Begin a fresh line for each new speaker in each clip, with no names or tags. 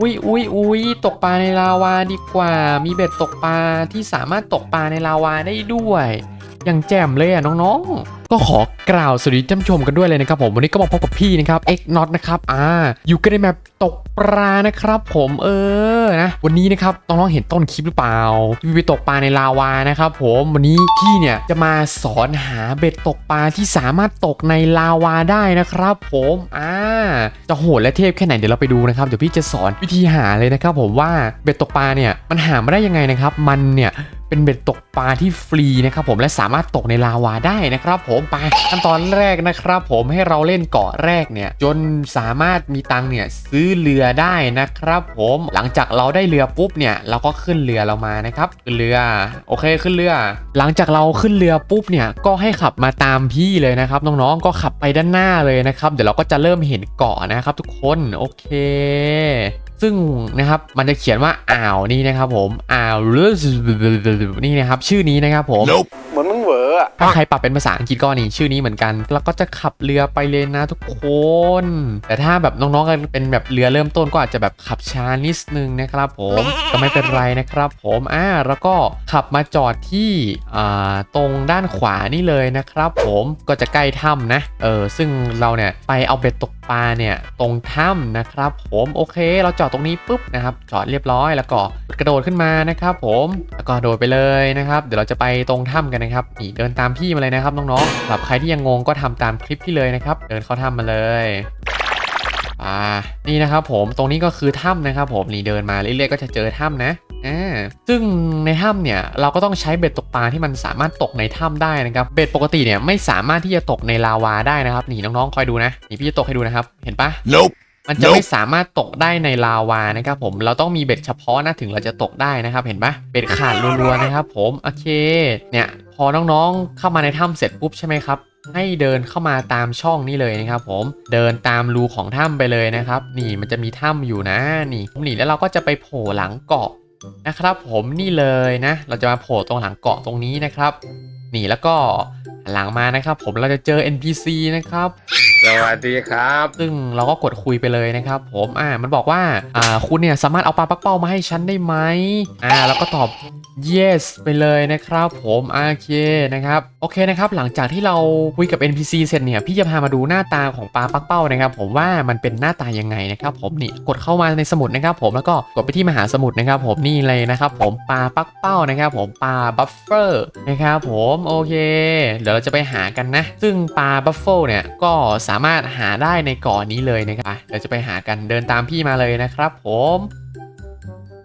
อุ้ยอุ้ยอุ้ยตกปลาในลาวาดีกว่า มีเบ็ดตกปลาที่สามารถตกปลาในลาวาได้ด้วย อย่างแจ่มเลยอะน้องๆ ก็ขอ กล่าวสวัสดีท่านผู้ชมกันด้วยเลยนะครับผมวันนี้ก็มาพบกับพี่นะครับ X Not นะครับอ่าอยู่กันในแมปตกปลานะครับ ผมเออนะวันนี้นะครับน้องๆเห็นต้นคลิปหรือเปล่าพี่ไปตกปลาในลาวานะครับผมวันนี้พี่เนี่ยจะมาสอนหาเบ็ดตกปลาที่สามารถตกในลาวาได้นะครับ ผมอ่าจะโหดและเทพแค่ไหนเดี๋ยวเราไปดูนะครับเดี๋ยวพี่จะสอนวิธีหาเลยนะครับผมว่าเบ็ดตกปลาเนี่ยมันหาไมาได้ยังไงนะครับ มันเนี่ย เป็นเบ็ดตกปลาที่ฟรีนะครับผมและสามารถตกในลาวาได้นะครับผมไปขั้นตอนแรกนะครับผมให้เราเล่นเกาะแรกเนี่ยจนสามารถมีตังเนี่ยซื้อเรือได้นะครับผมหลังจากเราได้เรือปุ๊บเนี่ยเราก็ขึ้นเรือเรามานะครับขึ้นเรือโอเคขึ้นเรือ หลังจากเราขึ้นเรือปุ๊บเนี่ยก็ให้ขับมาตามพี่เลยนะครับน้องๆก็ขับไปด้านหน้าเลยนะครับเดี๋ยวเราก็จะเริ่มเห็นเกาะนะครับทุกคนโอเค ซึ่งนะครับมันจะเขียนว่าอ่าวนี่นะครับผมอ่าวนี่นะครับชื่อนี้นะครับผม
เหมือนมึงเอะ
ถ้าใครปรับเป็นภาษาอังกฤษก็นี่ชื่อนี้เหมือนกัน แล้วก็จะขับเรือไปเลยนะทุกคน แต่ถ้าแบบน้องๆกันเป็นแบบเรือเริ่มต้นก็อาจจะแบบขับช้านิดนึงนะครับผมก็ไม่เป็นไรนะครับผมอ่าแล้วก็ขับมาจอดที่อ่าตรงด้านขวานี่เลยนะครับ ผมก็จะใกล้ถ้ำนะเออซึ่งเราเนี่ยไปเอาเบ็ดตกปลาเนี่ยตรงถ้ำนะครับ ผมโอเคเราจอดตรงนี้ปุ๊บนะครับจอดเรียบร้อยแล้วก็กระโดดขึ้นมานะครับ ผมแล้วก็โดดไปเลยนะครับ เดี๋ยวเราจะไปตรงถ้ำกันนะครับนี่เดินตามพี่มาเลยนะครับน้องๆสำหรับใครที่ยังงงก็ทำตามคลิปพี่เลยนะครับ เดินเข้าถ้ำมาเลยอ่านี่นะครับผมตรงนี้ก็คือถ้ำนะครับผมนี่เดินมาเรื่อยๆก็จะเจอถ้ำนะอ่าซึ่งในถ้ำเนี่ยเราก็ต้องใช้เบ็ดตกปลาที่มันสามารถตกในถ้ำได้นะครับเบ็ดปกติเนี่ยไม่สามารถที่จะตกในลาวาได้นะครับนี่น้องๆคอยดูนะนี่พี่จะตกให้ดูนะครับ เห็นปะ
Nope.
มันจะไม่สามารถตกได้ในลาวานะครับผมเราต้องมีเบ็ดเฉพาะนะถึงเราจะตกได้นะครับ เห็นปะเบ็ดขาดรัวๆนะครับ ผมโอเค เนี่ย พอน้องๆเข้ามาในถ้ำเสร็จปุ๊บใช่ไหมครับ ให้เดินเข้ามาตามช่องนี้เลยนะครับ ผมเดินตามรูของถ้ำไปเลยนะครับ นี่มันจะมีถ้ำอยู่นะนี่นี่แล้วเราก็จะไปโผล่หลังเกาะนะครับ ผมนี่เลยนะ เราจะมาโผล่ตรงหลังเกาะตรงนี้นะครับนี่แล้วก็ หันหลังมานะครับผมเราจะเจอ NPC นะครับ
สวัสดีครับ
ซึ่งเราก็กดคุยไปเลยนะครับ ผมอ่ามันบอกว่าอ่าคุณเนี่ยสามารถเอาปลาปักเป้ามาให้ฉันได้ไหมอ่าแล้วก็ตอบ yes ไปเลยนะครับ ผมโอเคนะครับโอเคนะครับ หลังจากที่เราคุยกับ NPC เสร็จเนี่ยพี่จะพามาดูหน้าตาของปลาปักเป้านะครับ ผมว่ามันเป็นหน้าตายังไงนะครับ ผมนี่กดเข้ามาในสมุดนะครับ ผมแล้วก็กดไปที่มหาสมุทรนะครับ ผมนี่เลยนะครับ ผมปลาปักเป้านะครับ ผมปลาบัฟเฟอร์นะครับ ผมโอเคเดี๋ยวเราจะไปหากันนะ ซึ่งปลาบัฟเฟลเนี่ยก็สามารถหาได้ในเกาะนี้เลยนะครับเดี๋ยวจะไปหากันเดินตามพี่มาเลยนะครับ ผม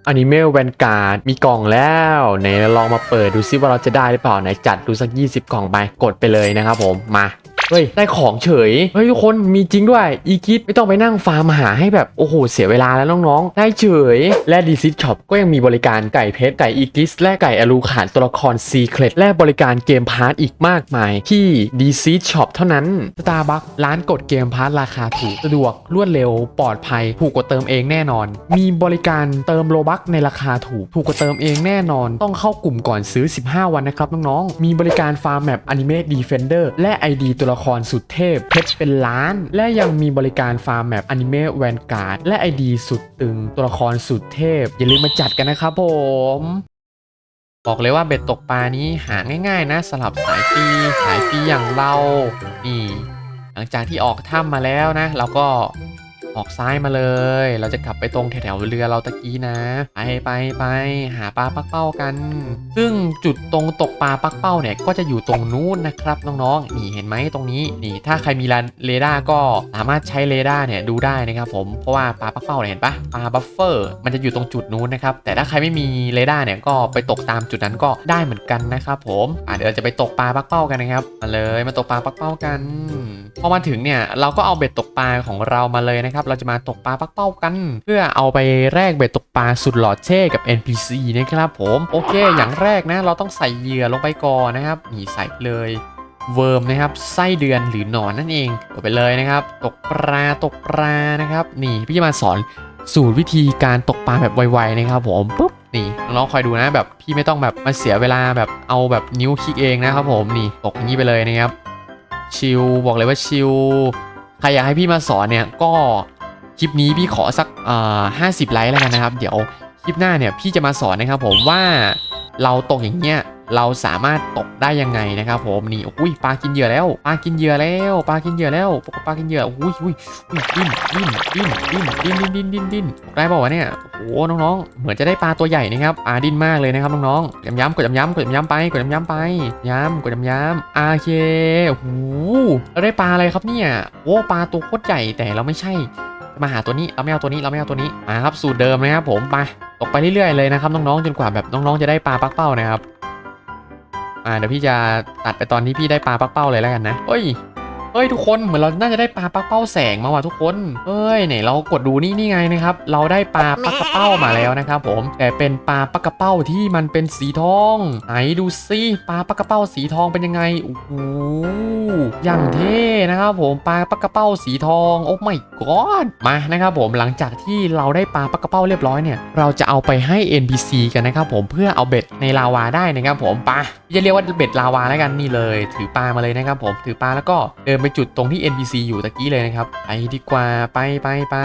อนิเมลแวนการ์ดมีกล่องแล้วไหนลองมาเปิดดูซิว่าเราจะได้หรือเปล่าไหนจัดดูสัก 20 กล่องไปกดไปเลยนะครับผมมา เฮ้ยได้ของเฉยเฮ้ยทุกคนมีจริงด้วยอีคิดไม่ต้องไปนั่งฟาร์มหาให้แบบโอ้โหเสียเวลาแล้วน้องๆ ได้เฉย และดีซิช็อปก็ยังมีบริการไก่เพชรไก่อีกิสและไก่อลูขานตัวละครซีเครตและบริการเกมพาร์ทอีกมากมายที่ดีซิช็อปเท่านั้นสตาร์บัคร้านกดเกมพาร์ทราคาถูกสะดวกรวดเร็วปลอดภัยถูกกว่าเติมเองแน่นอน มีบริการเติมโลบัคในราคาถูกถูกกว่าเติมเองแน่นอน ต้องเข้ากลุ่มก่อนซื้อ 15 วันนะครับน้องๆมีบริการฟาร์มแมปอนิเมะดีเฟนเดอร์และ ID ตัวละคครสุดเทพเพชรเป็นล้าน และยังมีบริการฟาร์มแมปอนิเมะแวนการ์ดและไอดีสุดตึงตัวละครสุดเทพ อย่าลืมมาจัดกันนะครับผมบอกเลยว่าเบ็ดตกปลานี้หาง่ายๆนะสลับสายฟีสายฟีอย่างเรานี่หลังจากที่ออกถ้ำมาแล้วนะ เราก็ ออกซ้ายมาเลย เราจะกลับไปตรงแถวๆเรือเราตะกี้นะ ไปไปไปหาปลาปักเป้ากัน ซึ่งจุดตรงตกปลาปักเป้าเนี่ยก็จะอยู่ตรงนู้นนะครับน้องๆนี่เห็นไหมตรงนี้นี่ถ้าใครมีเรดาร์ก็สามารถใช้เรดาร์เนี่ยดูได้นะครับผมเพราะว่าปลาปักเป้าเนี่ยเห็นปะปลาบัฟเฟอร์มันจะอยู่ตรงจุดนู้นนะครับแต่ถ้าใครไม่มีเรดาร์เนี่ยก็ไปตกตามจุดนั้นก็ได้เหมือนกันนะครับผมอะเดี๋ยวเราจะไปตกปลาปักเป้ากันนะครับมาเลยมาตกปลาปักเป้ากันพอมาถึงเนี่ยเราก็เอาเบ็ดตกปลาของเรามาเลยนะครับเราจะมาตกปลาปักเป้ากัน เพื่อเอาไปแลกเบ็ดตกปลาสุดหล่อเท่กับ NPC นะครับผมโอเค อย่างแรกนะ เราต้องใส่เหยื่อลงไปก่อนนะครับนี่ใส่เลยเวิร์มนะครับไส้เดือนหรือหนอนนั่นเองกดไปเลยนะครับ ตกปลาตกปลานะครับ นี่พี่จะมาสอนสูตรวิธีการตกปลาแบบไวๆนะครับผมปุ๊บนี่น้องๆคอยดูนะแบบพี่ไม่ต้องแบบมาเสียเวลาแบบเอาแบบนิ้วคลิกเองนะครับผมนี่ตกอย่างนี้ไปเลยนะครับชิลบอกเลยว่าชิล ใครอยากให้พี่มาสอนเนี่ยก็คลิปนี้พี่ขอสักห้าสิบไลค์แล้วกันนะครับ เดี๋ยวคลิปหน้าเนี่ยพี่จะมาสอนนะครับผมว่าเราตกอย่างเงี้ย เราสามารถตกได้ยังไงนะครับผมนี่อุ้ยปลากินเหยื่อแล้วปลากินเหยื่อแล้วปลากินเหยื่อแล้วปลากินเหยื่ออุ้ยอุ้ยอุ้ยดิ้นดิ้นดิ้นดิ้นดิ้นดิ้นดิ้นดิ้นดิ้นตกได้ป่าวะเนี่ยโอ้น้องๆเหมือนจะได้ปลาตัวใหญ่นะครับปลาดิ้นมากเลยนะครับน้องๆย้ำๆกดย้ำๆกดย้ำๆไปกดย้ำๆไปย้ำกดย้ำๆโอเคโอ้หเราได้ปลาอะไรครับเนี่ยโอ้ปลาตัวโคตรใหญ่แต่เราไม่ใช่มาหาตัวนี้เราไม่เอาตัวนี้เราไม่เอาตัวนี้มาครับสูตรเดิมนะครับผมไปตกไปเรื่อยๆเลยนะครับน้องๆจนกว่าแบบน้องๆจะได้ปลาปักเป้านะครับ อ่าเดี๋ยวพี่จะตัดไปตอนที่พี่ได้ปลาปักเป้าเลยแล้วกันนะโอ้ย เฮ้ยทุกคนเหมือนเราน่าจะได้ปลาปักเป้าแสงมาว่ะทุกคนเฮ้ยไหนเรากดดูนี่นี่ไงนะครับ เราได้ปลาปักกระเป้ามาแล้วนะครับผม แต่เป็นปลาปักกระเป้าที่มันเป็นสีทองไหนดูซิปลาปักกระเป้าสีทองเป็นยังไงโอ้โหอย่างเท่นะครับผมปลาปักกระเป้าสีทอง โอ้ไม่กอดมานะครับผมหลังจากที่เราได้ปลาปักกระเป้าเรียบร้อยเนี่ยเราจะเอาไปให้ NPC กันนะครับผมเพื่อเอาเบ็ดในลาวาได้นะครับผมปลาจะเรียกว่าเบ็ดลาวาแล้วกันนี่เลย ถือปลามาเลยนะครับผมถือปลาแล้วก็เดินไปจุดตรงที่ NPC อยู่ตะกี้เลยนะครับ ไปดีกว่าไปไปไป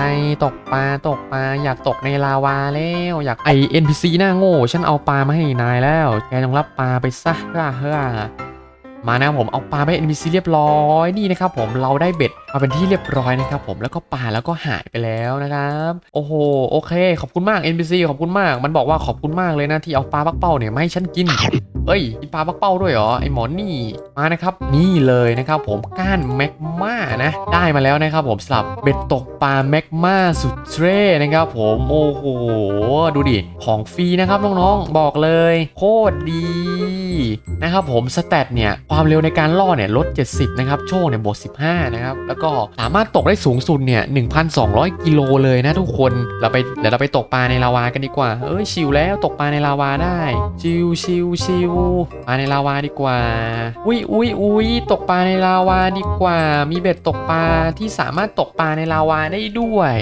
ตกปลาตกปลาอยากตกในลาวาแล้วอยากไอ NPC หน้าโง่ฉันเอาปลามาให้นายแล้วแกต้องรับปลาไปซะเฮ้อเฮ้อมานะผมเอาปลาไป NPC เรียบร้อยนี่นะครับผมเราได้เบ็ดมาเป็นที่เรียบร้อยนะครับผมแล้วก็ปลาแล้วก็หายไปแล้วนะครับโอ้โหโอเค ขอบคุณมาก NPC ขอบคุณมาก มันบอกว่าขอบคุณมากเลยนะที่เอาปลาปักเป้าเนี่ยมาให้ฉันกินเอ้ยกินปลาปักเป้าด้วยเหรอไอหมอนี่มานะครับนี่เลยนะครับผมก้านแมกมานะได้มาแล้วนะครับผมสำหรับเบ็ดตกปลาแมกมาสุดเทรนะครับผมโอ้โหดูดิของฟรีนะครับน้องๆบอกเลยโคตรดีนะครับผมสเตตเนี่ยความเร็วในการล่อเนี่ยลด 70นะครับโชคเนี่ยบวก15นะครับแล้วก็สามารถตกได้สูงสุดเนี่ย1,200 กิโลเลยนะทุกคนเราไปเดี๋ยวเราไปตกปลาในลาวากันดีกว่า เอ้ยชิวแล้วตกปลาในลาวาได้ ชิวชิวชิวปลาในลาวาดีกว่า อุ้ยอุ้ยอุ้ยตกปลาในลาวาดีกว่า มีเบ็ดตกปลาที่สามารถตกปลาในลาวาได้ด้วย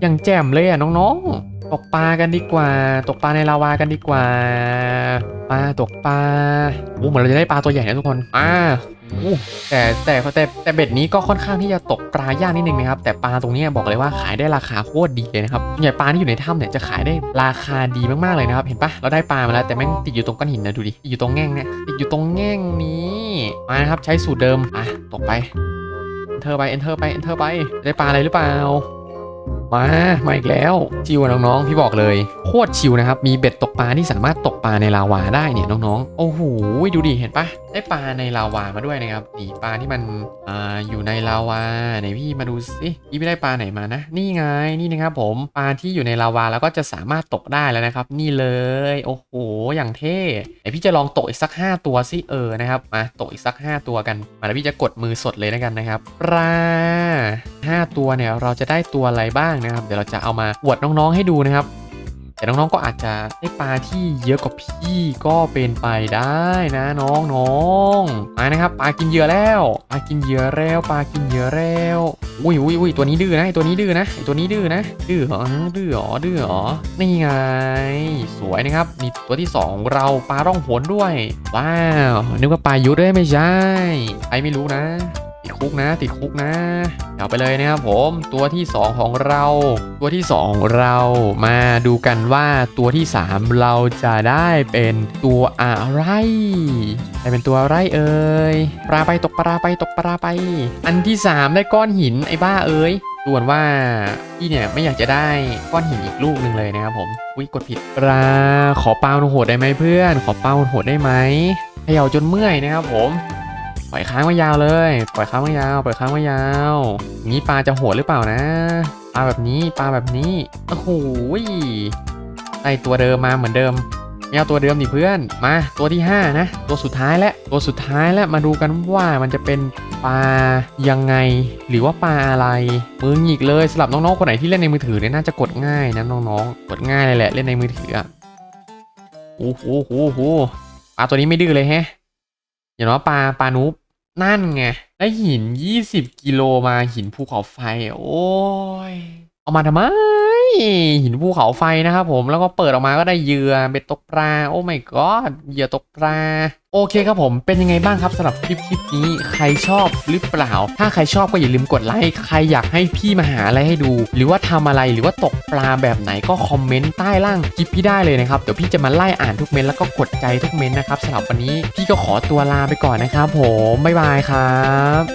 อย่างแจ่มเลยอะน้องๆ ตกปลากันดีกว่า ตกปลาในลาวากันดีกว่าปลาตกปลาโอ้เหมือนเราจะได้ปลาตัวใหญ่นะทุกคนอ่าโอ้แต่แต่แต่แต่เบ็ดนี้ก็ค่อนข้างที่จะตกปลายากนิดนึงนะครับแต่ปลาตรงนี้บอกเลยว่าขายได้ราคาโคตรดีเลยนะครับใหญ่ปลาที่อยู่ในถ้ำเนี่ยจะขายได้ราคาดีมากๆเลยนะครับ เห็นปะเราได้ปลามาแล้วแต่แม่งติดอยู่ตรงก้อนหินนะดูดิติดอยู่ตรงแง่งเนี่ยติดอยู่ตรงแง่งนี้มาครับใช้สูตรเดิมอะตกไป enter ไป enter ไป enter ไปได้ปลาอะไรหรือเปล่า มา มาอีกแล้ว ชิวน้องๆ พี่บอกเลย โคตรชิวนะครับ มีเบ็ดตกปลาที่สามารถตกปลาในลาวาได้เนี่ยน้องๆ โอ้โห ดูดิ เห็นปะได้ปลาในลาวามาด้วยนะครับนี่ปลาที่มันอ่าอยู่ในลาวาไหนพี่มาดูสิพี่ไม่ได้ปลาไหนมานะ นี่ไง นี่นะครับผม ปลาที่อยู่ในลาวาแล้วก็จะสามารถตกได้แล้วนะครับ นี่เลย โอ้โห อย่างเท่ไหนพี่จะลองตกอีกสัก 5 ตัวสิเออ นะครับ มาตกอีกสัก 5 ตัวกัน มาแล้วพี่จะกดมือสดเลยแล้วกันนะครับปลา5ตัวเนี่ย เราจะได้ตัวอะไรบ้างนะครับ เดี๋ยวเราจะเอามาอวดน้องๆให้ดูนะครับ แต่น้องๆก็อาจจะได้ปลาที่เยอะกว่าพี่ก็เป็นไปได้นะน้องๆมานะครับปลากินเหยื่อแล้วปลากินเหยื่อแล้วปลากินเหยื่อแล้วอุ้ยอุ้ยอุ้ยตัวนี้ดื้อนะตัวนี้ดื้อนะตัวนี้ดื้อนะดื้อเหรอดื้อเหรอดื้อเหรอนี่ไง สวยนะครับนี่ตัวที่สองของเราปลาร่องหนด้วย ว้าวนึกว่าปลายุทธด้วยไม่ใช่ใครไม่รู้นะ ติดคุกนะ ติดคุกนะเดี๋ยวไปเลยนะครับผมตัวที่ 2 ของเรา ตัวที่ 2 ของเรามาดูกันว่าตัวที่ 3 เราจะได้เป็นตัวอะไรได้เป็นตัวอะไรเอ่ยปลาไปตกปลาไปตกปลาไป อันที่ 3 ได้ก้อนหินไอ้บ้าเอ้ยส่วนว่าพี่เนี่ยไม่อยากจะได้ก้อนหินอีกลูกหนึ่งเลยนะครับผมอุ้ยกดผิดปลาขอเป้าโหดได้ไหมเพื่อน ขอเป้าโหดได้ไหมเขย่าจนเมื่อยนะครับผม ปล่อยค้างไว้ยาวเลย ปล่อยค้างไว้ยาว ปล่อยค้างไว้ยาว นี้ปลาจะโหดหรือเปล่านะ ปลาแบบนี้ ปลาแบบนี้ โอ้โหได้ตัวเดิมมาเหมือนเดิมไม่เอาตัวเดิมดิเพื่อน มาตัวที่ 5 นะ ตัวสุดท้ายและตัวสุดท้ายแล้วมาดูกันว่ามันจะเป็นปลายังไง หรือว่าปลาอะไรมือหงิกเลยสำหรับน้องๆคนไหนที่เล่นในมือถือเนี่ยน่าจะกดง่ายนะน้องๆ กดง่ายเลยแหละเล่นในมือถืออะโอ้โหโอ้โหปลาตัวนี้ไม่ดื้อเลยแฮะ อย่างน้อยปลาปลานุบนั่นไงได้หิน20กิโลมาหินภูเขาไฟ โอ้ย เอามาทำไม หินภูเขาไฟนะครับผมแล้วก็เปิดออกมาก็ได้เหยื่อเบ็ดตกปลาโอ้ my god เหยื่อตกปลาโอเคครับผมเป็นยังไงบ้างครับสำหรับคลิปคลิปนี้ใครชอบหรือเปล่า ถ้าใครชอบก็อย่าลืมกดไลค์ใครอยากให้พี่มาหาอะไรให้ดู หรือว่าทำอะไรหรือว่าตกปลาแบบไหนก็คอมเมนต์ใต้ล่างคลิปพี่ได้เลยนะครับเดี๋ยวพี่จะมาไล่อ่านทุกเมนต์แล้วก็กดใจทุกเมนต์นะครับสำหรับวันนี้พี่ก็ขอตัวลาไปก่อนนะครับผมบ๊ายบายครับ